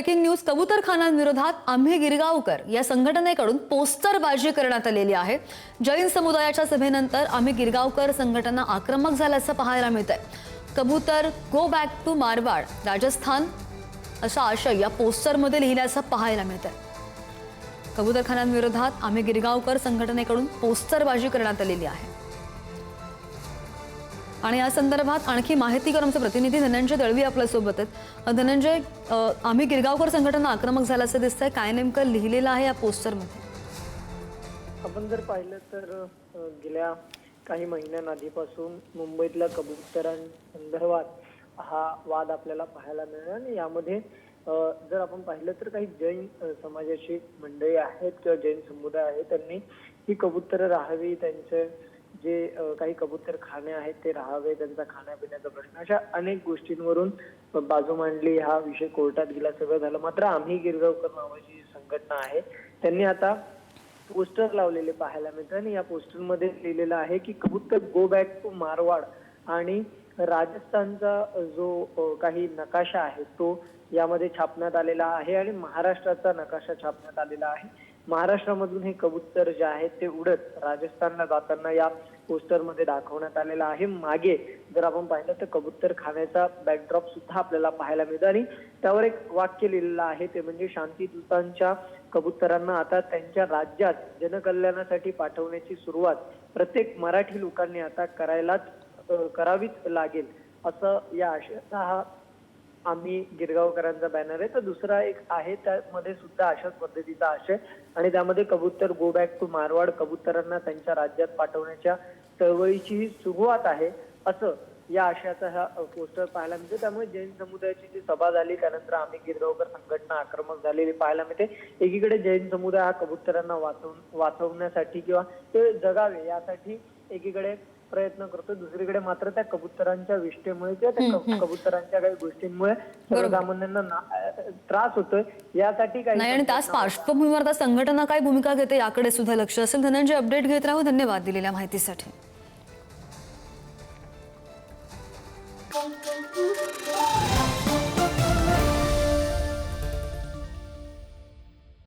Breaking news कबूतरखानांविरोधात आम्ही गिरगावकर या संघटनेकडून पोस्टरबाजी करण्यात आलेली आहे. जैन समुदायाच्या सभेनंतर आम्ही गिरगावकर संघटना आक्रमक झाल्याचं पाहायला मिळत आहे कबूतर go back to Marwar Rajasthan असा आशय या पोस्टरमध्ये लिहिल्याचं पाहायला मिळत आहे कबूतरखानांविरोधात आम्ही गिरगावकर संघटनेकडून पोस्टरबाजी करण्यात आलेली आहे. आणि या संदर्भात आणखी माहिती करून आमचे प्रतिनिधी धनंजय दळवी आपल्यासोबत आहेत. धनंजय आम्ही गिरगावकर संघटना आक्रमक झाल्याचं दिसतंय. काय नेमकं लिहिलेलं आहे या पोस्टरमध्ये? आपण जर पाहिलं तर गेल्या काही महिन्यांआधीपासून मुंबईतल्या कबुतरांसंदर्भात हा वाद आपल्याला पाहायला मिळाला आणि यामध्ये जर आपण पाहिलं तर काही जैन समाजाची मंडळी आहेत किंवा जैन समुदाय आहे त्यांनी ही कबुतरं राहावी त्यांचे जे काही कबूतर खाणे आहेत ते राहावे त्यांचा खाण्यापिण्याचा प्रश्न अशा अनेक गोष्टींवरून बाजू मांडली. हा विषय कोर्टात गेला सगळं झालं. मात्र आम्ही गिरगावकर नावाची संघटना आहे. त्यांनी आता पोस्टर लावलेले पाहायला मिळतात आणि या पोस्टरमध्ये लिहिलेलं आहे की कबूतर गो बॅक टू मारवाड आणि राजस्थानचा जो काही नकाशा आहे तो यामध्ये छापण्यात आलेला आहे आणि महाराष्ट्राचा नकाशा छापण्यात आलेला आहे. महाराष्ट्रामधून हे कबूतर जे आहेत ते उडत राजस्थानला जाताना या पोस्टरमध्ये दाखवण्यात आलेला आहे. मागे जर आपण पाहिलं तर कबूतर खाण्याचा बॅकड्रॉप सुद्धा आपल्याला पाहायला मिळतो आणि त्यावर एक वाक्य लिहिलेलं आहे ते म्हणजे शांतीदूतांच्या कबुतरांना आता त्यांच्या राज्यात जनकल्याणासाठी पाठवण्याची सुरुवात प्रत्येक मराठी लोकांनी आता करायलाच करावीच लागेल असं या आशयाचा हा आम्ही गिरगावकरांचा बॅनर आहे. तर दुसरा एक आहे त्यामध्ये सुद्धा अशाच पद्धतीचा आशय. आणि त्यामध्ये कबूतर गो बॅक टू मारवाड कबुतरांना त्यांच्या राज्यात पाठवण्याच्या चळवळीची ही सुरुवात आहे असं या आशयाचा हा पोस्टर पाहायला मिळतो. त्यामुळे जैन समुदायाची जी सभा झाली त्यानंतर आम्ही गिरगावकर संघटना आक्रमक झालेली पाहायला मिळते. एकीकडे जैन समुदाय हा कबुतरांना वाचवून वाचवण्यासाठी किंवा ते जगावे यासाठी एकीकडे प्रयत्न करतो दुसरीकडे मात्र त्या कबुतरांच्या विष्ठेमुळे किंवा त्या कब- कबुतरांच्या काही गोष्टींमुळे सर्वसामान्यांना त्रास होतोय. यासाठी काही नाही आणि त्याच पार्श्वभूमीवर आता संघटना काय भूमिका घेते याकडे सुद्धा लक्ष असेल. धनंजय अपडेट घेत राहू. धन्यवाद दिलेल्या माहितीसाठी.